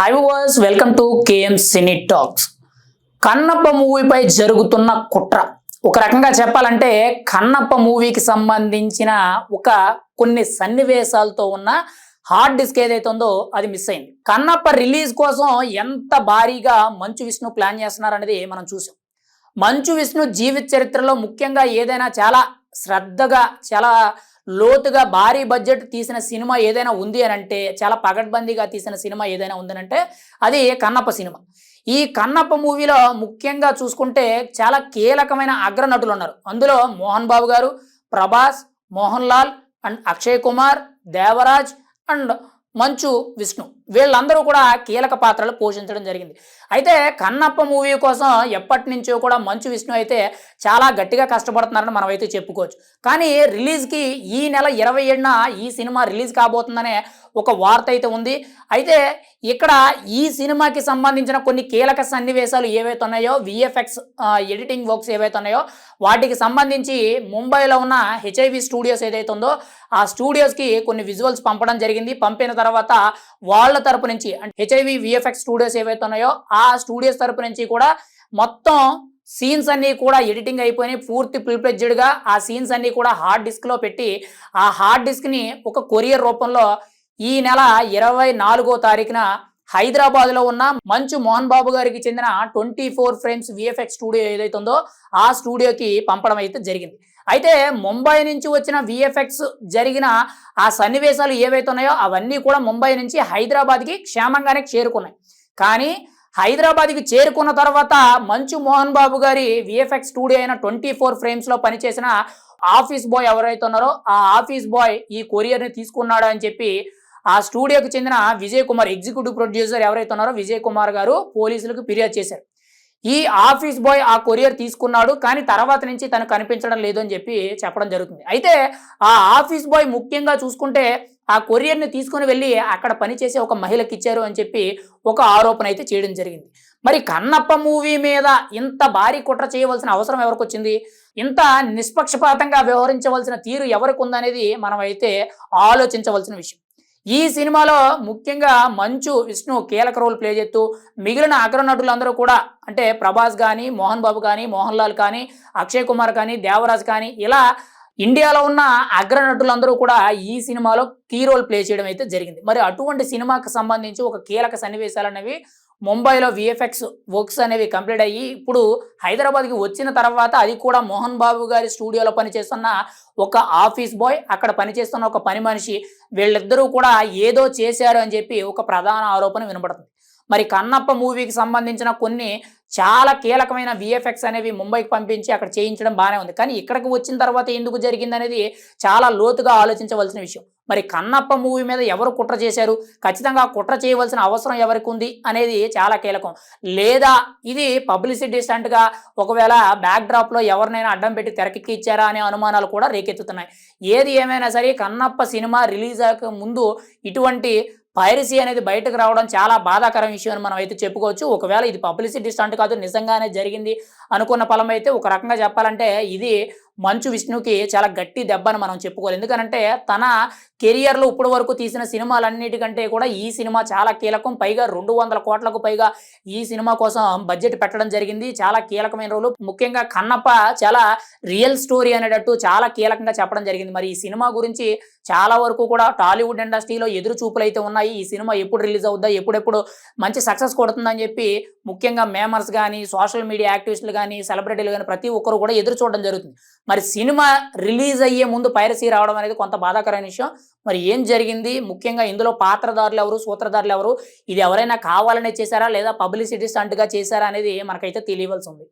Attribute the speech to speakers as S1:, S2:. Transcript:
S1: Hi was welcome to KM cine talks Kannappa మూవీపై జరుగుతున్న కుట్ర. ఒక రకంగా చెప్పాలంటే కన్నప్ప మూవీకి సంబంధించిన ఒక కొన్ని సన్నివేశాలతో ఉన్న హార్డ్ డిస్క్ ఏదైతే ఉందో అది మిస్ అయింది. కన్నప్ప రిలీజ్ కోసం ఎంత భారీగా మంచు విష్ణు ప్లాన్ చేస్తున్నారనేది మనం చూసాం. మంచు విష్ణు జీవిత చరిత్రలో ముఖ్యంగా ఏదైనా చాలా శ్రద్ధగా చాలా లోతుగా భారీ బడ్జెట్ తీసిన సినిమా ఏదైనా ఉంది అని అంటే చాలా పగడ్బందీగా తీసిన సినిమా ఏదైనా ఉందనంటే అది కన్నప్ప సినిమా. ఈ కన్నప్ప మూవీలో ముఖ్యంగా చూసుకుంటే చాలా కీలకమైన అగ్ర నటులు ఉన్నారు. అందులో మోహన్ బాబు గారు ప్రభాస్ మోహన్ లాల్ అండ్ అక్షయ్ కుమార్ దేవరాజ్ అండ్ మంచు విష్ణు. వీళ్ళందరూ కూడా కీలక పాత్రలు పోషించడం జరిగింది. అయితే కన్నప్ప మూవీ కోసం ఎప్పటి నుంచో కూడా మంచు విష్ణు అయితే చాలా గట్టిగా కష్టపడుతున్నారని మనం అయితే చెప్పుకోవచ్చు. కానీ రిలీజ్కి ఈ నెల ఇరవై ఏడున ఈ సినిమా రిలీజ్ కాబోతుందనే ఒక వార్త అయితే ఉంది. అయితే ఇక్కడ ఈ సినిమాకి సంబంధించిన కొన్ని కీలక సన్నివేశాలు ఏవైతే ఉన్నాయో విఎఫ్ఎక్స్ ఎడిటింగ్ వర్క్స్ ఏవైతే ఉన్నాయో వాటికి సంబంధించి ముంబైలో ఉన్న హెచ్ఐవి స్టూడియోస్ ఏదైతే ఉందో ఆ స్టూడియోస్కి కొన్ని విజువల్స్ పంపడం జరిగింది. పంపిన తర్వాత వాళ్ళ తరపు నుంచి అంటే హెచ్ఐవి విఎఫ్ఎక్స్ స్టూడియోస్ ఏవైతే ఉన్నాయో ఆ స్టూడియోస్ తరపు నుంచి కూడా మొత్తం సీన్స్ అన్నీ కూడా ఎడిటింగ్ అయిపోయినాయి. పూర్తి ప్రిప్లెడ్జ్డ్గా ఆ సీన్స్ అన్నీ కూడా హార్డ్ డిస్క్లో పెట్టి ఆ హార్డ్ డిస్క్ని ఒక కొరియర్ రూపంలో ఈ నెల ఇరవై నాలుగో తారీఖున హైదరాబాద్లో ఉన్న మంచు మోహన్ బాబు గారికి చెందిన twenty four frames VFX studio ఏదైతే ఉందో ఆ స్టూడియోకి పంపడం అయితే జరిగింది. అయితే ముంబై నుంచి వచ్చిన విఎఫ్ఎక్స్ జరిగిన ఆ సన్నివేశాలు ఏవైతే ఉన్నాయో అవన్నీ కూడా ముంబై నుంచి హైదరాబాద్కి క్షేమంగానే చేరుకున్నాయి. కానీ హైదరాబాద్కి చేరుకున్న తర్వాత మంచు మోహన్ బాబు గారి విఎఫ్ఎక్స్ స్టూడియో అయిన ట్వంటీ ఫోర్ ఫ్రేమ్స్లో పనిచేసిన ఆఫీస్ బాయ్ ఎవరైతే ఉన్నారో ఆ ఆఫీస్ బాయ్ ఈ కొరియర్ని తీసుకున్నాడు అని చెప్పి ఆ స్టూడియోకి చెందిన విజయ్ కుమార్ ఎగ్జిక్యూటివ్ ప్రొడ్యూసర్ ఎవరైతే ఉన్నారో విజయ్ కుమార్ గారు పోలీసులకు ఫిర్యాదు చేశారు. ఈ ఆఫీస్ బాయ్ ఆ కొరియర్ తీసుకున్నాడు కానీ తర్వాత నుంచి తను కనిపించడం లేదు అని చెప్పి చెప్పడం జరుగుతుంది. అయితే ఆ ఆఫీస్ బాయ్ ముఖ్యంగా చూసుకుంటే ఆ కొరియర్ని తీసుకుని వెళ్ళి అక్కడ పనిచేసే ఒక మహిళకి ఇచ్చారు అని చెప్పి ఒక ఆరోపణ అయితే చేయడం జరిగింది. మరి కన్నప్ప మూవీ మీద ఇంత భారీ కుట్ర చేయవలసిన అవసరం ఎవరికి వచ్చింది? ఇంత నిష్పక్షపాతంగా వ్యవహరించవలసిన తీరు ఎవరికి ఉందనేది మనం అయితే ఆలోచించవలసిన విషయం. ఈ సినిమాలో ముఖ్యంగా మంచు విష్ణు కీలక రోల్ ప్లే చేస్తూ మిగిలిన అగ్ర నటులందరూ కూడా అంటే ప్రభాస్ కానీ మోహన్ బాబు కానీ మోహన్ లాల్ కానీ అక్షయ్ కుమార్ కానీ దేవరాజ్ కానీ ఇలా ఇండియాలో ఉన్న అగ్ర నటులందరూ కూడా ఈ సినిమాలో కీ రోల్ ప్లే చేయడం అయితే జరిగింది. మరి అటువంటి సినిమాకి సంబంధించి ఒక కీలక సన్నివేశాలు అనేవి ముంబైలో విఎఫ్ఎక్స్ వర్క్స్ అనేవి కంప్లీట్ అయ్యి ఇప్పుడు హైదరాబాద్కి వచ్చిన తర్వాత అది కూడా మోహన్ బాబు గారి స్టూడియోలో పనిచేస్తున్న ఒక ఆఫీస్ బాయ్ అక్కడ పనిచేస్తున్న ఒక పని మనిషి వీళ్ళిద్దరూ కూడా ఏదో చేశారు అని చెప్పి ఒక ప్రధాన ఆరోపణ వినపడుతుంది మరి కన్నప్ప మూవీకి సంబంధించిన కొన్ని చాలా కీలకమైన విఎఫ్ఎక్స్ అనేవి ముంబైకి పంపించి అక్కడ చేయించడం బాగానే ఉంది. కానీ ఇక్కడికి వచ్చిన తర్వాత ఎందుకు జరిగింది అనేది చాలా లోతుగా ఆలోచించవలసిన విషయం. మరి కన్నప్ప మూవీ మీద ఎవరు కుట్ర చేశారు? ఖచ్చితంగా కుట్ర చేయవలసిన అవసరం ఎవరికి ఉంది అనేది చాలా కీలకం. లేదా ఇది పబ్లిసిటీ స్టంట్గా ఒకవేళ బ్యాక్డ్రాప్లో ఎవరినైనా అడ్డం పెట్టి తెరకెక్కి ఇచ్చారా అనే అనుమానాలు కూడా రేకెత్తుతున్నాయి. ఏది ఏమైనా సరే కన్నప్ప సినిమా రిలీజ్ అయ్యక ముందు ఇటువంటి పైరసీ అనేది బయటకు రావడం చాలా బాధాకరం విషయం అని మనం అయితే చెప్పుకోవచ్చు. ఒకవేళ ఇది పబ్లిసిటీ స్టంట్ కాదు నిజంగానే జరిగింది అనుకున్న ఫలం అయితే ఒక రకంగా చెప్పాలంటే ఇది మంచు విష్ణుకి చాలా గట్టి దెబ్బ అని మనం చెప్పుకోవాలి. ఎందుకంటే తన కెరియర్లో ఇప్పటి వరకు తీసిన సినిమాలన్నిటికంటే కూడా ఈ సినిమా చాలా కీలకం. పైగా రెండు వందల కోట్లకు పైగా ఈ సినిమా కోసం బడ్జెట్ పెట్టడం జరిగింది. చాలా కీలకమైన రోజులు ముఖ్యంగా కన్నప్ప చాలా రియల్ స్టోరీ అనేటట్టు చాలా కీలకంగా చెప్పడం జరిగింది. మరి ఈ సినిమా గురించి చాలా వరకు కూడా టాలీవుడ్ ఇండస్ట్రీలో ఎదురు చూపులు అయితే ఉన్నాయి. ఈ సినిమా ఎప్పుడు రిలీజ్ అవుద్దా ఎప్పుడెప్పుడు మంచి సక్సెస్ కొడుతుందని చెప్పి ముఖ్యంగా మేమర్స్ కానీ సోషల్ మీడియా యాక్టివిస్టులు కానీ సెలబ్రిటీలు కానీ ప్రతి ఒక్కరు కూడా ఎదురు చూడడం జరుగుతుంది. మరి సినిమా రిలీజ్ అయ్యే ముందు పైరసీ రావడం అనేది కొంత బాధాకరమైన విషయం. మరి ఏం జరిగింది? ముఖ్యంగా ఇందులో పాత్రదారులు ఎవరు? సూత్రధారులు ఎవరు? ఇది ఎవరైనా కావాలనే చేశారా? లేదా పబ్లిసిటీ స్టంట్గా చేశారా? అనేది మనకైతే తెలియవలసి ఉంది.